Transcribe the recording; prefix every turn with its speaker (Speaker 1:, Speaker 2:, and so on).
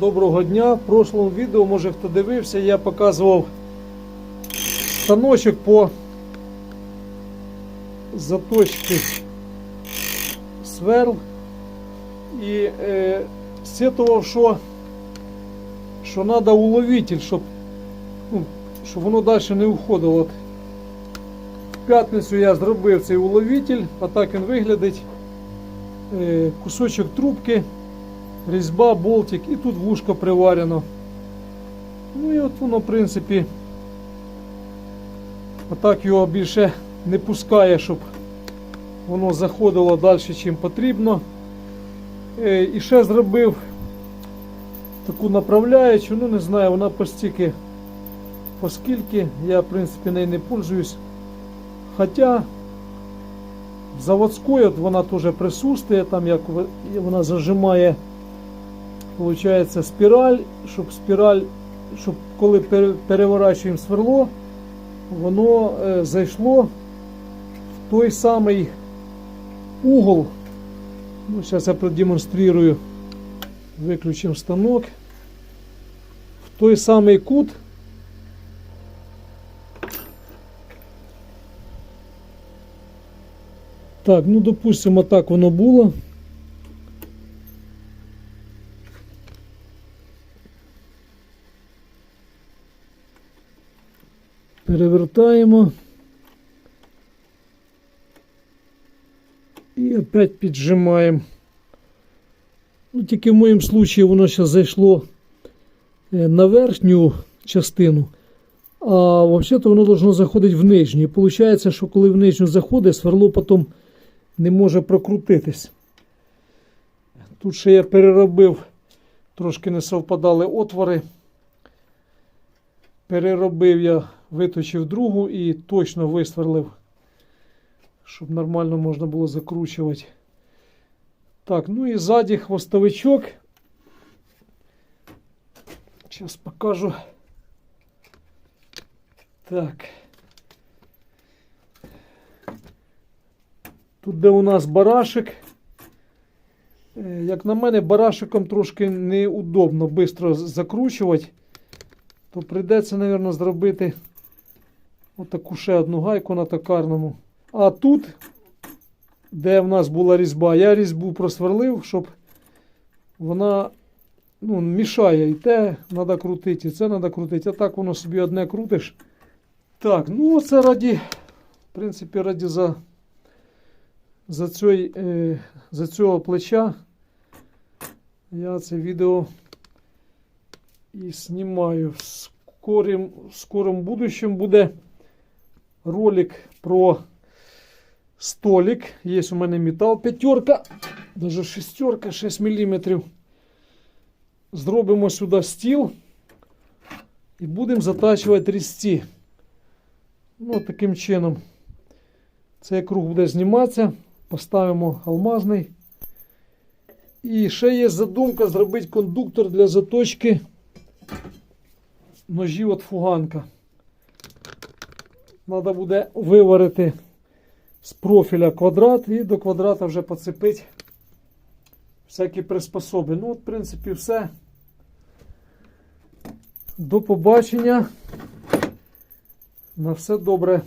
Speaker 1: Доброго дня. В прошлому відео, може хто дивився, я показував станочок по заточці сверл і е, сетував, що, що треба уловитель, щоб, ну, щоб воно далі не уходило. От В п'ятницю я зробив цей уловитель, а так він виглядить. Е, кусочок трубки різьба, болтик і тут вушко приварено. Ну і от воно, в принципі, отак його більше не пускає, щоб воно заходило далі, чим потрібно. Е, І ще зробив таку направляючу, ну не знаю, вона постільки, оскільки я, в принципі, нею не пользуюсь. Хоча заводською от вона теж присутствує, там як вона зажимає Получається спіраль, щоб спіраль, щоб коли переворачуємо сверло, воно е, зайшло в той самий угол. Ну, зараз я продемонструю. Виключимо станок. В той самий кут. Так, ну допустимо, так воно було. Перевертаємо. І опять піджимаємо. Ну, тільки в моєму случаї воно зараз зайшло е, на верхню частину, а взагалі-то воно должно заходити в нижню. І виходить, що коли в нижню заходить, сверло потім не може прокрутитись. Тут ще я переробив, трошки не совпадали отвори. Переробив я, виточив другу і точно висверлив, щоб нормально можна було закручувати. Так, ну і ззаді хвостовичок. Зараз покажу. Так. Тут де у нас барашек. Е, Як на мене, барашиком трошки неудобно швидко закручувати то прийдеться, мабуть, зробити отаку ще одну гайку на токарному. А тут, де в нас була різьба, я різьбу просверлив, щоб вона ну, мішає. І те треба крутити, і це треба крутити. А так воно собі одне крутиш. Так, ну це раді, в принципі, раді за, за, цей, е, за цього плеча. Я це відео і знімаю. В скорім, в скором будущем буде ролик про столик. Є у мене метал п'ятерка, даже шестерка, 6 мм. Зробимо сюди стіл і будемо затачувати різці. Ну, таким чином. Цей круг буде зніматися. Поставимо алмазний. І ще є задумка зробити кондуктор для заточки ножів від фуганка. Треба буде виварити з профіля квадрат і до квадрата вже поцепити всякі приспособи. Ну, от, в принципі, все. До побачення. На все добре.